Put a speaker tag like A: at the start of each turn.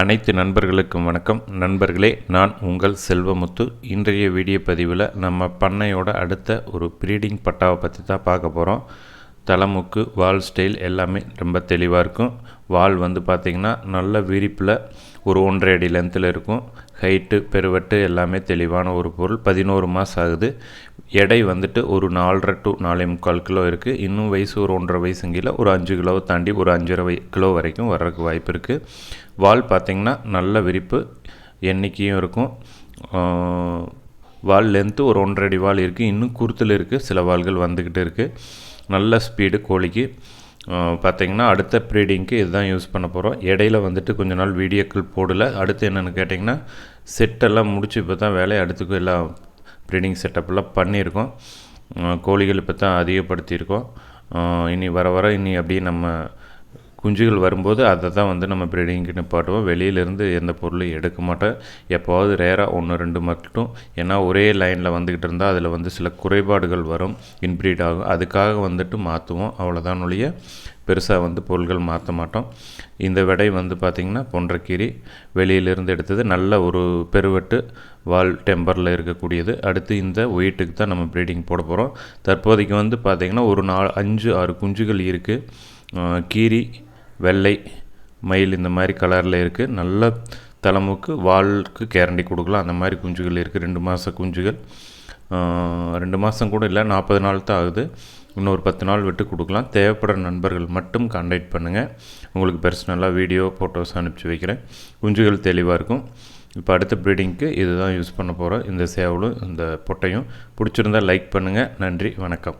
A: அனைத்து நண்பர்களுக்கும் வணக்கம். நண்பர்களே நான் உங்கள் செல்வமுத்து. இன்றைய வீடியோ பதிவில் நம்ம பண்ணையோட அடுத்த ஒரு ப்ரீடிங் பட்டாவை பற்றி தான் பார்க்க போகிறோம் தலைமுக்கு வால் ஸ்டைல் எல்லாமே ரொம்ப தெளிவாக இருக்கும். வால் வந்து பார்த்திங்கன்னா நல்ல விரிப்பில் ஒரு ஒன்றரை அடி லென்த்தில் இருக்கும். ஹைட்டு பெருவெட்டு எல்லாமே தெளிவான ஒரு பொருள். பதினோரு மாதம் ஆகுது. எடை வந்துட்டு ஒரு நாலரை டு நாலே முக்கால் கிலோ இருக்குது இன்னும் வயசு ஒரு ஒன்றரை வயசுங்கில ஒரு அஞ்சு கிலோவை தாண்டி ஒரு அஞ்சரை கிலோ வரைக்கும் வர்றதுக்கு வாய்ப்பு இருக்குது வால் பார்த்திங்கன்னா நல்ல விரிப்பு எண்ணிக்கையும் இருக்கும். வால் லென்த்து ஒரு ஒன்றரை அடி வால் இருக்குது இன்னும் குறுத்தில் இருக்குது சில வால்கள் வந்துக்கிட்டு இருக்குது நல்ல ஸ்பீடு கோழிக்கு. பார்த்திங்கன்னா அடுத்த ப்ரீடிங்க்கு இதுதான் யூஸ் பண்ண போகிறோம் இடையில வந்துட்டு கொஞ்ச நாள் வீடியோக்கள் போடலை. அடுத்து என்னென்னு கேட்டிங்கன்னா செட்டெல்லாம் முடிச்சு இப்போ தான் வேலையை அடுத்துக்கு எல்லாம் ப்ரீடிங் செட்டப்லாம் பண்ணியிருக்கோம். கோழிகள் இப்போ தான் அதிகப்படுத்தியிருக்கோம். இனி வர வர இனி அப்படியே நம்ம குஞ்சுகள் வரும்போது அதை தான் வந்து நம்ம ப்ரீடிங்க்கு நிப்பாட்டுவோம் வெளியிலேருந்து எந்த பொருளும் எடுக்க மாட்டோம். எப்போவாவது ரேராக ஒன்று ரெண்டு மட்டும். ஏன்னா ஒரே லைனில் வந்துக்கிட்டு இருந்தால் அதில் வந்து சில குறைபாடுகள் வரும். இன்ப்ரீட் ஆகும். அதுக்காக வந்துட்டு மாற்றுவோம் அவ்வளோதான் ஒழிய பெருசாக வந்து பொருள்கள் மாற்ற மாட்டோம். இந்த விடை வந்து பார்த்திங்கன்னா பொன்றக்கீரி. வெளியிலிருந்து எடுத்தது நல்ல ஒரு பெருவெட்டு. வால் டெம்பரில் இருக்கக்கூடியது. அடுத்து இந்த ஒயிட்டுக்கு தான் நம்ம ப்ரீடிங் போட போகிறோம் தற்போதைக்கு வந்து பார்த்திங்கன்னா ஒரு நாலு அஞ்சு ஆறு குஞ்சுகள் இருக்குது கீரி வெள்ளை மயில் இந்த மாதிரி கலரில் இருக்குது நல்ல தலைமுக்கு வாளுக்கு கேரண்டி கொடுக்கலாம். அந்த மாதிரி குஞ்சுகள் இருக்குது ரெண்டு மாத குஞ்சுகள். ரெண்டு மாதம் கூட இல்லை நாற்பது நாள் தான் ஆகுது. இன்னொரு பத்து நாள் விட்டு கொடுக்கலாம். தேவைப்படுற நண்பர்கள் மட்டும் கான்டாக்ட் பண்ணுங்கள் உங்களுக்கு பர்சனலாக வீடியோ ஃபோட்டோஸ் அனுப்பிச்சி வைக்கிறேன். குஞ்சுகள் தெளிவாக இருக்கும். இப்போ அடுத்த ப்ரீடிங்க்கு இதுதான் யூஸ் பண்ண போகிறோம் இந்த சேவலும் இந்த பொட்டையும். பிடிச்சிருந்தால் லைக் பண்ணுங்கள் நன்றி வணக்கம்.